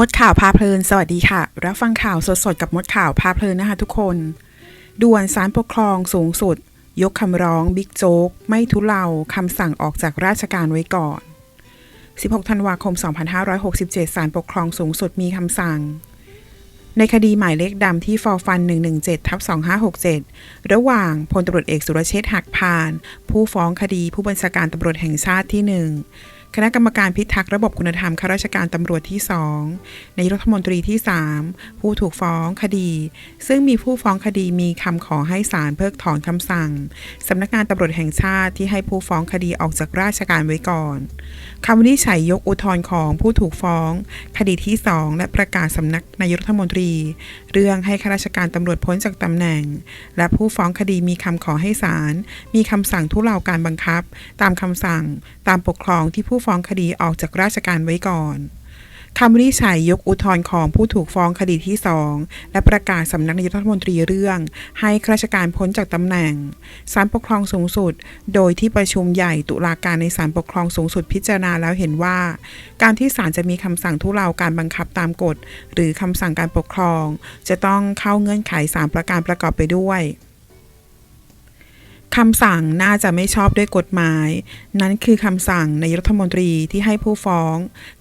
มดข่าวพาเพลิน สวัสดีค่ะ รับฟังข่าวสดๆ กับมดข่าวพาเพลินนะคะทุกคน ด่วนสารปกครองสูงสุด ยกคำร้องบิ๊กโจ๊ก ไม่ทุเลาคำสั่งออกจากราชการไว้ก่อน 16 ธันวาคม 2567 สารปกครองสูงสุดมีคำสั่ง ในคดีหมายเลขดำที่ฟอฟัน 117 ทับ 2567 ระหว่างพลตำรวจเอกสุรเชษฐ์หักพาน ผู้ฟ้องคดีผู้บัญชาการตำรวจแห่งชาติที่ 1 คณะกรรมการพิทักษ์ระบบคุณธรรมข้าราชการตำรวจที่ 2 ในรัฐมนตรีที่ 3 ผู้ถูกฟ้องคดี ซึ่งมีผู้ฟ้องคดีมีคำขอให้ศาลเพิกถอนคำสั่งสำนักงานตำรวจแห่งชาติที่ให้ผู้ฟ้องคดีออกจากราชการไว้ก่อนคำวินิจฉัยยกอุทธรณ์ของผู้ถูกฟ้อง คดีที่ 2 และประกาศสำนักนายรัฐมนตรี เรื่องให้ข้าราชการตำรวจพ้นจากตำแหน่ง และผู้ฟ้องคดีมีคำขอให้ศาลมีคำสั่งทุเลาการบังคับ ตามคำสั่ง ตามปกครองที่ผู้ฟ้องคดีออกจากราชการไว้ก่อนคำวินิจฉัยยกอุทธรณ์ของผู้ถูกฟ้องคดีที่ 2 และประกาศสำนักนายกรัฐมนตรีเรื่อง ให้ข้าราชการพ้นจากตำแหน่งศาลปกครองสูงสุด โดยที่ประชุมใหญ่ตุลาการในศาลปกครองสูงสุดพิจารณาแล้วเห็นว่า การที่ศาลจะมีคำสั่งทุเลาการบังคับตามกฎ หรือคำสั่งการปกครอง จะต้องเข้าเงื่อนไข 3 ประการประกอบไปด้วย คำสั่งน่าจะไม่ชอบด้วยกฎหมาย นั้นคือคำสั่งในรัฐมนตรีที่ให้ผู้ฟ้อง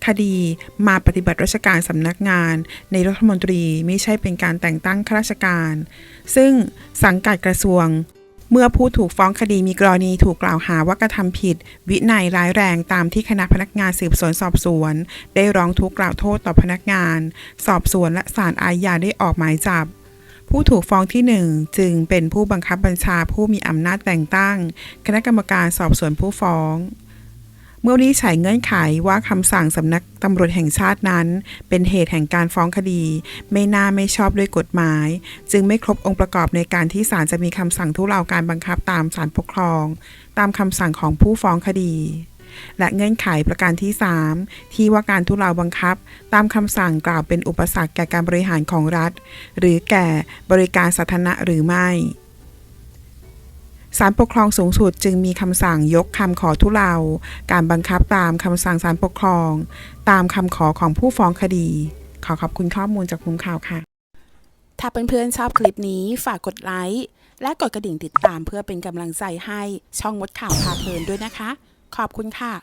คดีมาปฏิบัติราชการสำนักงาน ในรัฐมนตรีไม่ใช่เป็นการแต่งตั้งข้าราชการ ซึ่งสังกัดกระทรวง เมื่อผู้ถูกฟ้องคดีมีกรณีถูกกล่าวหาว่ากระทำผิด วินัยร้ายแรงตามที่คณะพนักงานสืบสวนสอบสวน ได้ร้องทุกข์กล่าวโทษต่อพนักงาน สอบสวนและศาลอาญาได้ออกหมายจับ ผู้ถูกฟ้องที่หนึ่งจึงเป็นผู้บังคับบัญชาผู้มีอำนาจแต่งตั้ง คณะกรรมการสอบสวนผู้ฟ้อง เมื่อวินิจฉัยเงื่อนไขว่าคำสั่งสำนักตำรวจแห่งชาตินั้น เป็นเหตุแห่งการฟ้องคดี ไม่น่าไม่ชอบด้วยกฎหมาย จึงไม่ครบองค์ประกอบในการที่ศาลจะมีคำสั่งทุเลาการบังคับตามศาลปกครอง ตามคำสั่งของผู้ฟ้องคดี และเงื่อนไขประการที่ 3 ที่ว่าการทุเลาบังคับ ตามคำสั่งกล่าวเป็นอุปสรรคแก่การบริหารของรัฐ หรือแก่บริการสาธารณะหรือไม่ศาลปกครองสูงสุดจึงมีคำสั่งยกคำขอทุเลาการบังคับตามคำสั่งศาลปกครอง ตามคำขอของผู้ฟ้องคดี ขอขอบคุณข้อมูลจากมุมข่าวค่ะ ถ้าเพื่อนๆชอบคลิปนี้ฝากกดไลค์และกดกระดิ่งติดตามเพื่อเป็นกำลังใจให้ช่องมดข่าวพาเพลินด้วยนะคะ ขอบคุณค่ะ